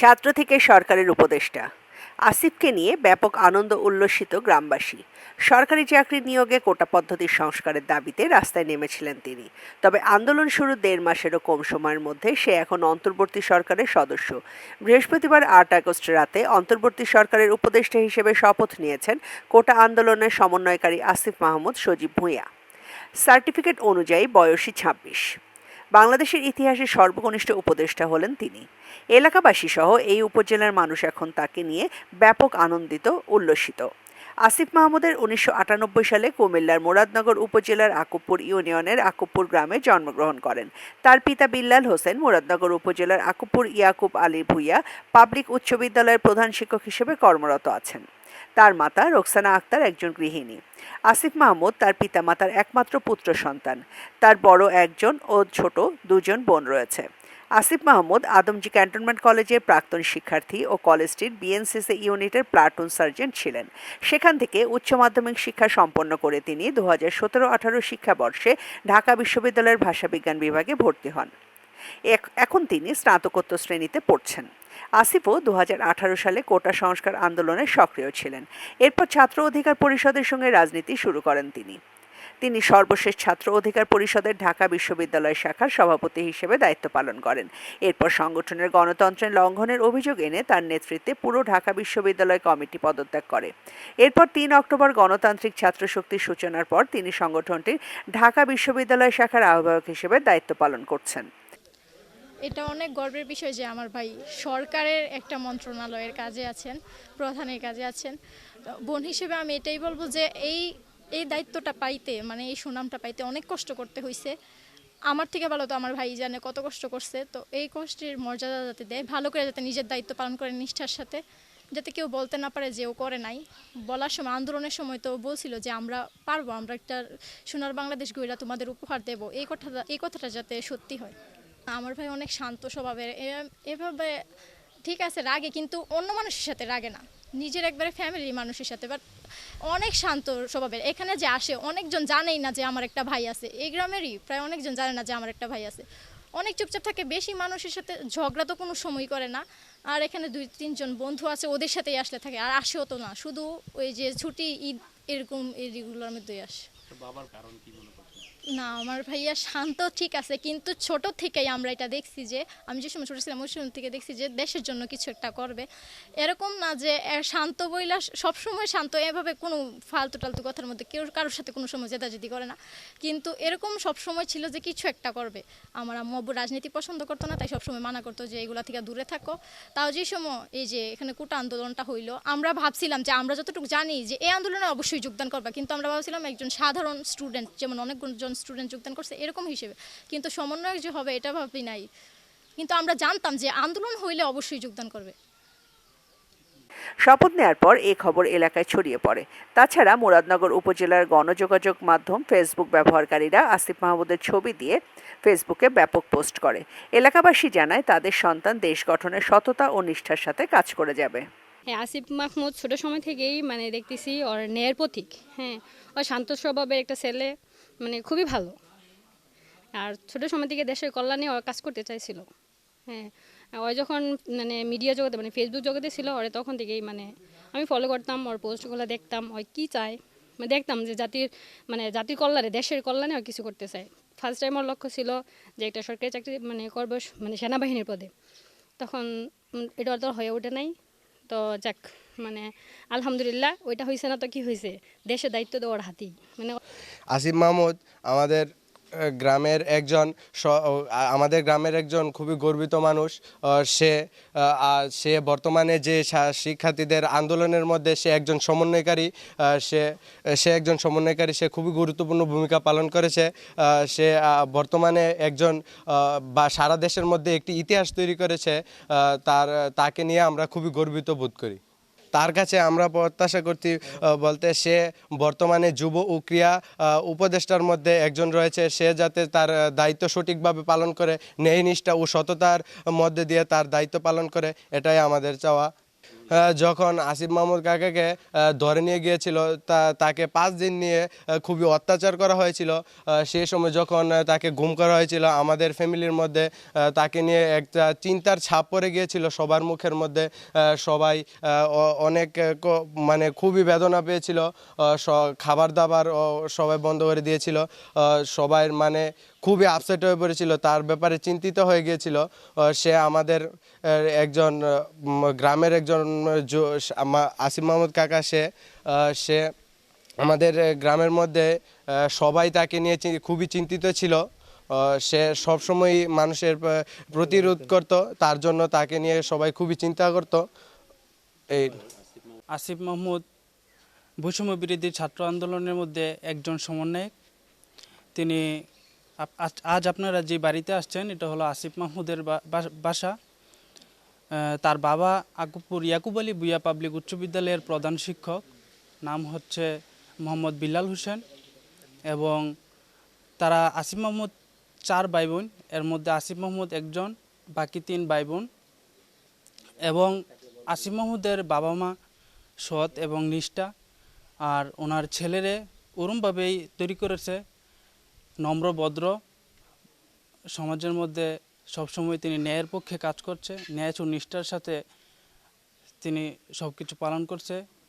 ছাত্র থেকে সরকারের উপদেষ্টা। আসিফকে নিয়ে ব্যাপক আনন্দ উল্লসিত গ্রামবাসী। সরকারি চাকরি নিয়োগে কোটা পদ্ধতির সংস্কারের দাবিতে রাস্তায় নেমেছিলেন তিনি। তবে আন্দোলন শুরু দেড় মাসেরও কম সময়ের মধ্যে সে এখন অন্তর্বর্তী সরকারের সদস্য। বৃহস্পতিবার আট আগস্ট রাতে অন্তর্বর্তী সরকারের উপদেষ্টা হিসেবে শপথ নিয়েছেন কোটা আন্দোলনের সমন্বয়কারী আসিফ মাহমুদ সজীব ভূঁইয়া। সার্টিফিকেট অনুযায়ী বয়সী ছাব্বিশ। বাংলাদেশের ইতিহাসে সর্বকনিষ্ঠ উপদেষ্টা হলেন তিনি। এলাকাবাসী সহ এই উপজেলার মানুষ এখন তাকে নিয়ে ব্যাপক আনন্দিত, উল্লসিত। আসিফ মাহমুদের উনিশশো আটানব্বই সালে কুমিল্লার মুরাদনগর উপজেলার আকুপুর ইউনিয়নের আকুপুর গ্রামে জন্মগ্রহণ করেন। তার পিতা বিল্লাল হোসেন মুরাদনগর উপজেলার আকুপুর ইয়াকুব আলী ভুইয়া পাবলিক উচ্চ বিদ্যালয়ের প্রধান শিক্ষক হিসেবে কর্মরত আছেন। তার মাতা রোকসানা আক্তার একজন গৃহিণী। আসিফ মাহমুদ তার পিতামাতার একমাত্র পুত্র সন্তান। তার বড় একজন ও ছোট দুজন বোন রয়েছে। আসিফ মাহমুদ আদমজি ক্যান্টনমেন্ট কলেজের প্রাক্তন শিক্ষার্থী ও কলেজটির বিএনসিসি ইউনিটের প্লাটুন সার্জেন্ট ছিলেন। সেখান থেকে উচ্চ মাধ্যমিক শিক্ষা সম্পন্ন করে তিনি দু হাজার সতেরো আঠারো শিক্ষাবর্ষে ঢাকা বিশ্ববিদ্যালয়ের ভাষাবিজ্ঞান বিভাগে ভর্তি হন। এখন তিনি স্নাতকোত্তর শ্রেণীতে পড়ছেন। আসিফও দু হাজার আঠারো সালে কোটা সংস্কার আন্দোলনে সক্রিয় ছিলেন। এরপর ছাত্র অধিকার পরিষদের সঙ্গে রাজনীতি শুরু করেন তিনি। তিনি সর্বশেষ ছাত্র অধিকার পরিষদের ঢাকা বিশ্ববিদ্যালয় শাখার সভাপতি হিসেবে দায়িত্ব পালন করেন। এরপর সংগঠনের গণতন্ত্রের লঙ্ঘনের অভিযোগ এনে তার নেতৃত্বে পুরো ঢাকা বিশ্ববিদ্যালয় কমিটি পদত্যাগ করে। এরপর তিন অক্টোবর গণতান্ত্রিক ছাত্র শক্তির সূচনার পর তিনি সংগঠনটির ঢাকা বিশ্ববিদ্যালয় শাখার আহ্বায়ক হিসেবে দায়িত্ব পালন করছেন। এটা অনেক গর্বের বিষয় যে আমার ভাই সরকারের একটা মন্ত্রণালয়ের কাজে আছেন, প্রধানের কাজে আছেন। বোন হিসেবে আমি এটাই বলব যে এই এই দায়িত্বটা পাইতে মানে এই সুনামটা পাইতে অনেক কষ্ট করতে হয়েছে আমার থেকে ভালো তো আমার ভাই জানে কত কষ্ট করছে, তো এই কষ্টের মর্যাদা যাতে দেয়, ভালো করে যাতে নিজের দায়িত্ব পালন করে নিষ্ঠার সাথে, যাতে কেউ বলতে না পারে যে ও করে নাই। বলার সময়, আন্দোলনের সময় তো বলছিল যে আমরা পারব, আমরা একটা সোনার বাংলাদেশ গইরা তোমাদের উপহার দেব। এই কথাটা এই কথাটা যাতে সত্যি হয়। আমার ভাই অনেক শান্ত স্বভাবের। এভাবে, ঠিক আছে, রাগে, কিন্তু অন্য মানুষের সাথে রাগে না। নিজের একবারে ফ্যামিলির মানুষের সাথে বাট অনেক শান্ত স্বভাবের। এখানে যে আসে, অনেকজন জানেই না যে আমার একটা ভাই আছে। এই গ্রামেরই প্রায় অনেকজন জানে না যে আমার একটা ভাই আছে। অনেক চুপচাপ থাকে, বেশি মানুষের সাথে ঝগড়া তো কোনো সময় করে না। আর এখানে দুই, তিনজন বন্ধু আছে, ওদের সাথেই আসলে থাকে, আর আসেও তো না। শুধু ওই যে ছুটি, ঈদ, এরকম এগুলোর মধ্যেই আসে। বাবার কারণ কি মনে না, আমার ভাইয়া শান্ত, ঠিক আছে, কিন্তু ছোট থেকেই আমরা এটা দেখছি যে, আমি যে সময় ছোটো ছিলাম, ওই সময় থেকে দেখছি যে, দেশের জন্য কিছু একটা করবে। এরকম না যে শান্ত বইলা সবসময় শান্ত, এভাবে কোনো ফালতু টালতু কথার মধ্যে কেউ কারোর সাথে কোনো সময় জেদা জেদাজেদি করে না। কিন্তু এরকম সব সময় ছিল যে, কিছু একটা করবে। আমার আম্মু রাজনীতি পছন্দ করতো না, তাই সবসময় মানা করতো যে, এগুলা থেকে দূরে থাকো। তাও যে সময় এই যে, এখানে কোটা আন্দোলনটা হইল, আমরা ভাবছিলাম যে, আমরা যতটুকু জানি যে, এই আন্দোলনে অবশ্যই যোগদান করবা। কিন্তু আমরা ভাবছিলাম একজন সাধারণ স্টুডেন্ট, যেমন অনেকজন স্টুডেন্ট যোগদান করছে এরকম হিসেবে। কিন্তু সমন্বয়ক যে হবে এটা ভাবি নাই। কিন্তু আমরা জানতাম যে আন্দোলন হইলে অবশ্যই যোগদান করবে। শপথ নেয়ার পর এই খবর এলাকায় ছড়িয়ে পড়ে। তাছাড়া মুরাদনগর উপজেলার গণযোগাযোগ মাধ্যম ফেসবুক ব্যবহারকারীরা আসিফ মাহমুদের ছবি দিয়ে ফেসবুকে ব্যাপক পোস্ট করে। এলাকাবাসী জানায় তাদের সন্তান দেশ গঠনের সততা ও নিষ্ঠার সাথে কাজ করে যাবে। হ্যাঁ আসিফ মাহমুদ ছোট সময় থেকেই মানে দেখতেছি ওর ন্যায়ের প্রতীক। হ্যাঁ ও শান্ত স্বভাবের একটা ছেলে। মানে খুবই ভালো। আর ছোট সময় থেকে দেশের কল্যাণে কাজ করতে চাইছিল। হ্যাঁ ওই যখন মানে মিডিয়া জগতে মানে ফেসবুক জগতে ছিল, ওরে তখন থেকেই মানে আমি ফলো করতাম, ওর পোস্টগুলো দেখতাম ওই কী চায়? মানে দেখতাম যে জাতির মানে জাতির কল্যাণে, দেশের কল্যাণে ও কিছু করতে চায়। ফার্স্ট টাইম ওর লক্ষ্য ছিল যে একটা সরকারি চাকরি মানে করব মানে সেনাবাহিনীর পদে। তখন এটা তো হয়ে ওঠে নাই। তো যাক মানে আলহামদুলিল্লাহ, ওইটা হয়েছে না তো কি হয়েছে দেশের দায়িত্ব তো ওর হাতেই। মানে আসিফ মাহমুদ, আমাদের গ্রামের একজন আমাদের গ্রামের একজন খুবই গর্বিত মানুষ সে সে বর্তমানে যে শিক্ষার্থীদের আন্দোলনের মধ্যে সে একজন সমন্বয়কারী সে সে একজন সমন্বয়কারী, সে খুবই গুরুত্বপূর্ণ ভূমিকা পালন করেছে সে বর্তমানে একজন বা সারা দেশের মধ্যে একটি ইতিহাস তৈরি করেছে তার, তাকে নিয়ে আমরা খুবই গর্বিত বোধ করি। তার কাছে আমরা প্রত্যাশা করছি বলতে সে বর্তমানে যুব ও ক্রিয়া উপদেষ্টার মধ্যে একজন রয়েছে। সে যাতে তার দায়িত্ব সঠিকভাবে পালন করে, ন্যায় নিষ্ঠা ও সততার মধ্যে দিয়ে তার দায়িত্ব পালন করে, এটাই আমাদের চাওয়া। যখন আসিফ মাহমুদ কাকাকে ধরে নিয়ে গিয়েছিল, তা, তাকে পাঁচ দিন নিয়ে খুবই অত্যাচার করা হয়েছিল। সেই সময় যখন তাকে গুম করা হয়েছিল, আমাদের ফ্যামিলির মধ্যে তাকে নিয়ে একটা চিন্তার ছাপ পড়ে গিয়েছিল সবার মুখের মধ্যে। সবাই অনেক মানে খুবই বেদনা পেয়েছিল। খাবার দাবার সবাই বন্ধ করে দিয়েছিল। সবাই মানে খুবই আপসেট হয়ে পড়েছিল, তার ব্যাপারে চিন্তিত হয়ে গিয়েছিল। সে আমাদের একজন গ্রামের একজন আসিফ মাহমুদ কাকা, সে সে আমাদের গ্রামের মধ্যে সবাই তাকে নিয়ে খুবই চিন্তিত ছিল। সে সবসময় মানুষের প্রতিরোধ করত, তার জন্য তাকে নিয়ে সবাই খুবই চিন্তা করত। এই আসিফ মাহমুদ বৈষম্য বিরোধী ছাত্র আন্দোলনের মধ্যে একজন সমন্বয়ক। তিনি আজ- আপনারা যে বাড়িতে আসছেন, এটা হলো আসিফ মাহমুদের বাসা। তার বাবা আকুপুর ইয়াকুব আলী বুয়া পাবলিক উচ্চ বিদ্যালয়ের প্রধান শিক্ষক। নাম হচ্ছে মোহাম্মদ বিল্লাল হোসেন এবং তারা আসিফ মাহমুদ চার ভাই বোন এর মধ্যে আসিফ মাহমুদ একজন, বাকি তিন ভাই বোন এবং আসিফ মাহমুদের বাবা মা সৎ এবং নিষ্ঠা। আর ওনার ছেলেরে ওরমভাবেই তৈরি করেছে নম্র, ভদ্র সমাজের মধ্যে সবসময় তিনি ন্যায়ের পক্ষে কাজ করছে, ন্যায় সুনিষ্ঠার নিষ্ঠার সাথে তিনি সব কিছু পালন করছে।